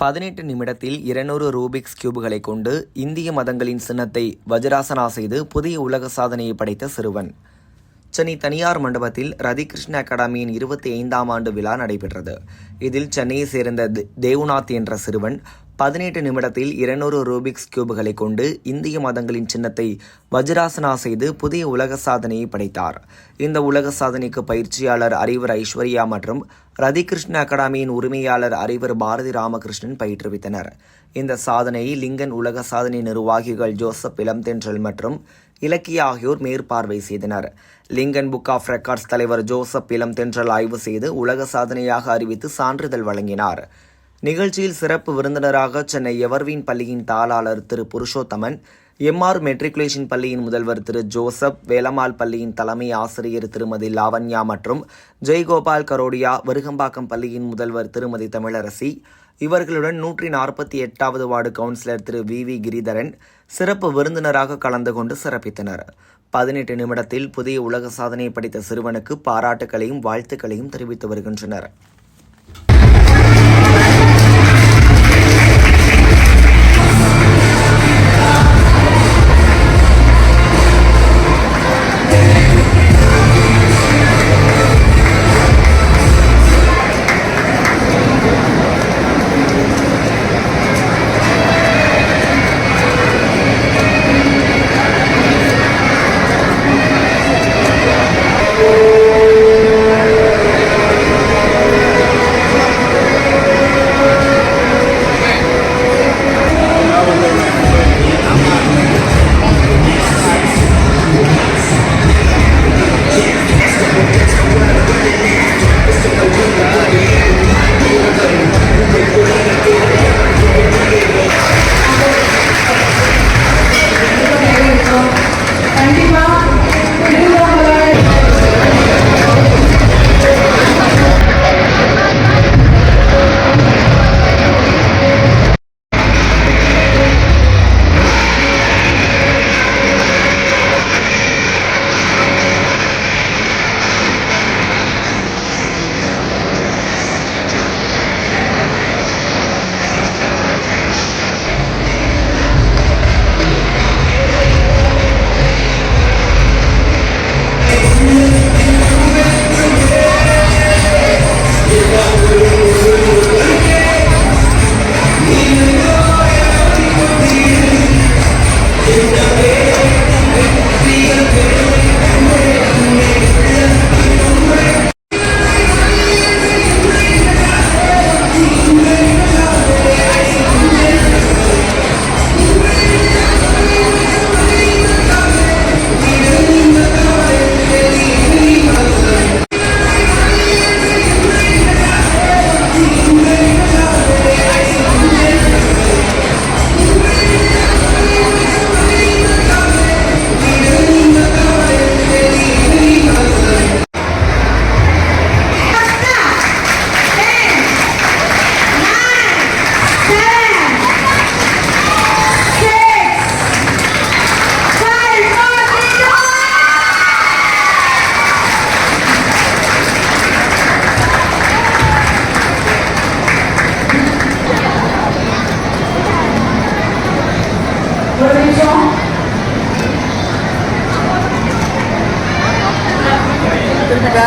பதினெட்டு நிமிடத்தில் இருநூறு ரூபிக்ஸ் கியூபுகளை கொண்டு இந்திய மதங்களின் சின்னத்தை வஜ்ராசனா செய்து புதிய உலக சாதனையை படைத்த சிறுவன். சென்னை தனியார் மண்டபத்தில் ரதிகிருஷ்ண அகாடமியின் இருபத்தி ஐந்தாம் ஆண்டு விழா நடைபெற்றது. இதில் சென்னையை சேர்ந்த தேவ்நாத் என்ற சிறுவன் பதினெட்டு நிமிடத்தில் இருநூறு ரூபிக்ஸ் கியூபுகளை கொண்டு இந்திய மதங்களின் சின்னத்தை வஜ்ராசனா செய்து புதிய உலக சாதனையை படைத்தார். இந்த உலக சாதனைக்கு பயிற்சியாளர் அறிவர் ஐஸ்வர்யா மற்றும் ரதிகிருஷ்ண அகாடமியின் உரிமையாளர் அறிவர் பாரதி ராமகிருஷ்ணன் பயிற்றுவித்தனர். இந்த சாதனையை லிங்கன் உலக சாதனை நிர்வாகிகள் ஜோசப் இளம்தென்றல் மற்றும் இலக்கிய ஆகியோர் மேற்பார்வை செய்தனர். லிங்கன் புக் ஆஃப் ரெக்கார்ட்ஸ் தலைவர் ஜோசப் இளம்தென்றல் ஆய்வு செய்து உலக சாதனையாக அறிவித்து சான்றிதழ் வழங்கினார். நிகழ்ச்சியில் சிறப்பு விருந்தினராக சென்னை எவர்வீன் பள்ளியின் தாளாளர் திரு புருஷோத்தமன் எம்ஆர் மெட்ரிகுலேஷன் பள்ளியின் முதல்வர் திரு ஜோசப் வேலம்மாள் பள்ளியின் தலைமை ஆசிரியர் திருமதி லாவண்யா மற்றும் ஜெய்கோபால் கரோடியா விருகம்பாக்கம் பள்ளியின் முதல்வர் திருமதி தமிழரசி. இவர்களுடன் நூற்றி நாற்பத்தி எட்டாவது ward councillor Thiru V. V. Giridharan சிறப்பு விருந்தினராக கலந்து கொண்டு சிறப்பித்தனர். பதினெட்டு நிமிடத்தில் புதிய உலக சாதனையை படித்த சிறுவனுக்கு பாராட்டுகளையும் வாழ்த்துக்களையும் தெரிவித்து வருகின்றனர். திருப்பிட்டா